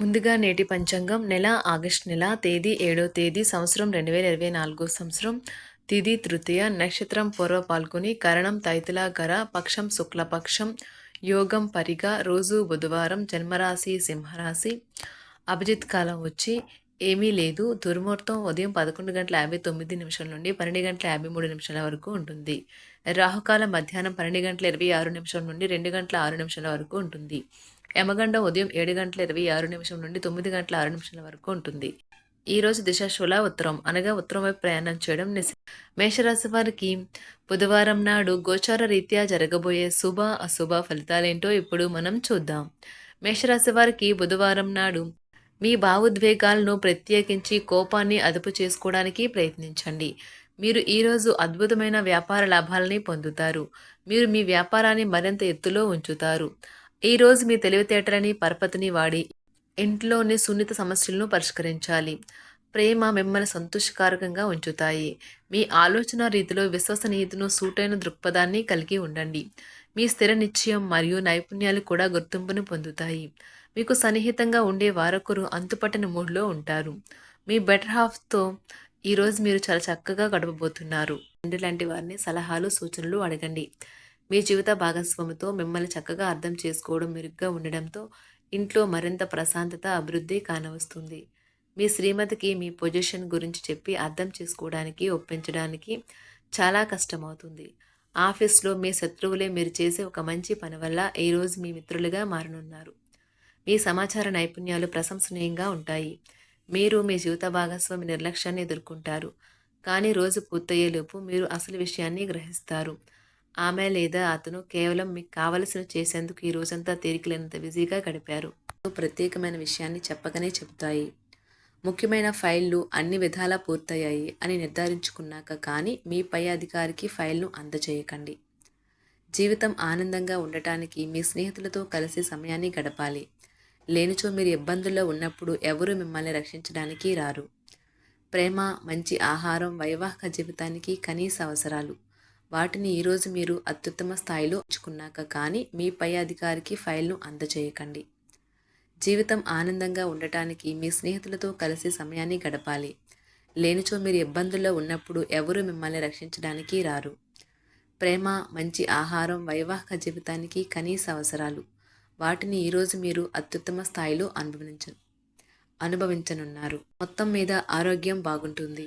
ముందుగా నేటి పంచాంగం నెల ఆగస్ట్ నెల తేదీ ఏడో తేదీ సంవత్సరం రెండు వేల ఇరవై నాలుగో సంవత్సరం తిది తృతీయ నక్షత్రం పూర్వ పాల్గొని కరణం తైతులాకర పక్షం శుక్లపక్షం యోగం పరిగ రోజు బుధవారం జన్మరాశి సింహరాశి అభిజిత్ కాలం వచ్చి ఏమీ లేదు. దుర్ముహూర్తం ఉదయం పదకొండు గంటల యాభై తొమ్మిది నిమిషాల నుండి పన్నెండు గంటల యాభై మూడు నిమిషాల వరకు ఉంటుంది. రాహుకాలం మధ్యాహ్నం పన్నెండు గంటల ఇరవై ఆరు నిమిషాల నుండి రెండు గంటల ఆరు నిమిషాల వరకు ఉంటుంది. యమగండ ఉదయం ఏడు గంటల ఇరవై ఆరు నిమిషం నుండి తొమ్మిది గంటల ఆరు నిమిషాల వరకు ఉంటుంది. ఈ రోజు దిశ శుల ఉత్తరం. అనగా ఉత్తరం వైపు ప్రయాణం చేయడం నిశ. మేషరాశి వారికి బుధవారం నాడు గోచార రీత్యా జరగబోయే శుభ అశుభ ఫలితాలేంటో ఇప్పుడు మనం చూద్దాం. మేషరాశి వారికి బుధవారం నాడు మీ భావోద్వేగాలను ప్రత్యేకించి కోపాన్ని అదుపు చేసుకోవడానికి ప్రయత్నించండి. మీరు ఈరోజు అద్భుతమైన వ్యాపార లాభాలని పొందుతారు. మీరు మీ వ్యాపారాన్ని మరింత ఎత్తులో ఉంచుతారు. ఈరోజు మీ తెలివితేటలని పరపతిని వాడి ఇంట్లోని సున్నిత సమస్యలను పరిష్కరించాలి. ప్రేమ మిమ్మల్ని సంతోషకారకంగా ఉంచుతాయి. మీ ఆలోచన రీతిలో విశ్వసనీయతను సూటైన దృక్పథాన్ని కలిగి ఉండండి. మీ స్థిర నిశ్చయం మరియు నైపుణ్యాలు కూడా గుర్తింపును పొందుతాయి. మీకు సన్నిహితంగా ఉండే వారొకరు అంతుపట్టని మూడ్లో ఉంటారు. మీ బెటర్ హాఫ్తో ఈరోజు మీరు చాలా చక్కగా గడపబోతున్నారు. తండ్రి లాంటి వారిని సలహాలు సూచనలు అడగండి. మీ జీవిత భాగస్వామితో మిమ్మల్ని చక్కగా అర్థం చేసుకోవడం మెరుగ్గా ఉండడంతో ఇంట్లో మరింత ప్రశాంతత అభివృద్ధి కానవస్తుంది. మీ శ్రీమతికి మీ పొజిషన్ గురించి చెప్పి అర్థం చేసుకోవడానికి ఒప్పించడానికి చాలా కష్టమవుతుంది. ఆఫీస్లో మీ శత్రువులే మీరు చేసే ఒక మంచి పని వల్ల ఈరోజు మీ మిత్రులుగా మారనున్నారు. మీ సమాచార నైపుణ్యాలు ప్రశంసనీయంగా ఉంటాయి. మీరు మీ జీవిత భాగస్వామి నిర్లక్ష్యాన్ని ఎదుర్కొంటారు. కానీ రోజు పూర్తయ్యేలోపు మీరు అసలు విషయాన్ని గ్రహిస్తారు. ఆమె లేదా అతను కేవలం మీకు కావలసిన చేసేందుకు ఈ రోజంతా తీరికలేనంత బిజీగా గడిపారు. ప్రత్యేకమైన విషయాన్ని చెప్పకనే చెబుతాయి ముఖ్యమైన ఫైళ్ళు అన్ని విధాలా పూర్తయ్యాయి అని నిర్ధారించుకున్నాక కానీ మీ పై అధికారికి ఫైల్ను అందజేయకండి. జీవితం ఆనందంగా ఉండటానికి మీ స్నేహితులతో కలిసి సమయాన్ని గడపాలి. లేనిచో మీరు ఇబ్బందుల్లో ఉన్నప్పుడు ఎవరు మిమ్మల్ని రక్షించడానికి రారు. ప్రేమ మంచి ఆహారం వైవాహిక జీవితానికి కనీస అవసరాలు. వాటిని ఈరోజు మీరు అత్యుత్తమ స్థాయిలో ఉంచుకున్నాక కానీ మీ పై అధికారికి ఫైల్ను అందజేయకండి జీవితం ఆనందంగా ఉండటానికి మీ స్నేహితులతో కలిసి సమయాన్ని గడపాలి. లేనిచో మీరు ఇబ్బందుల్లో ఉన్నప్పుడు ఎవరు మిమ్మల్ని రక్షించడానికి రారు. ప్రేమ మంచి ఆహారం వైవాహిక జీవితానికి కనీస అవసరాలు. వాటిని ఈరోజు మీరు అత్యుత్తమ స్థాయిలో అనుభవించ అనుభవించనున్నారు. మొత్తం మీద ఆరోగ్యం బాగుంటుంది.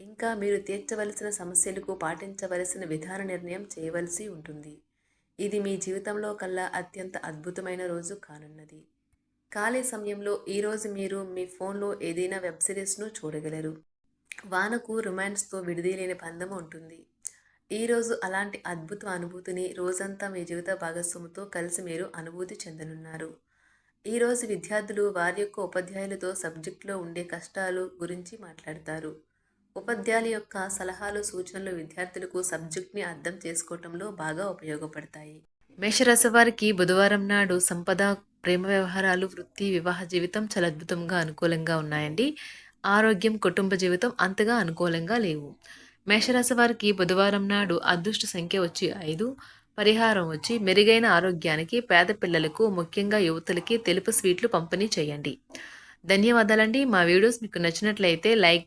ఇంకా మీరు తీర్చవలసిన సమస్యలకు పాటించవలసిన విధాన నిర్ణయం చేయవలసి ఉంటుంది. ఇది మీ జీవితంలో కల్లా అత్యంత అద్భుతమైన రోజు కానున్నది. ఖాళీ సమయంలో ఈరోజు మీరు మీ ఫోన్లో ఏదైనా వెబ్ సిరీస్ను చూడగలరు. వానకు రొమాన్స్తో విడిదీలేని బంధం ఉంటుంది. ఈరోజు అలాంటి అద్భుత అనుభూతిని రోజంతా మీ జీవిత భాగస్వామితో కలిసి మీరు అనుభూతి చెందనున్నారు. ఈరోజు విద్యార్థులు వారి యొక్క ఉపాధ్యాయులతో సబ్జెక్టులో ఉండే కష్టాలు గురించి మాట్లాడతారు. ఉపాధ్యాయుల యొక్క సలహాలు సూచనలు విద్యార్థులకు సబ్జెక్ట్ని అర్థం చేసుకోవటంలో బాగా ఉపయోగపడతాయి. మేషరాశి వారికి బుధవారం నాడు సంపద ప్రేమ వ్యవహారాలు వృత్తి వివాహ జీవితం చాలా అద్భుతంగా అనుకూలంగా ఉన్నాయండి. ఆరోగ్యం కుటుంబ జీవితం అంతగా అనుకూలంగా లేవు. మేషరాశి వారికి బుధవారం నాడు అదృష్ట సంఖ్య వచ్చి ఐదు పరిహారం వచ్చి మెరుగైన ఆరోగ్యానికి పేద పిల్లలకు ముఖ్యంగా యువతులకి తెలుపు స్వీట్లు పంపిణీ చేయండి. ధన్యవాదాలండి. మా వీడియోస్ మీకు నచ్చినట్లయితే లైక్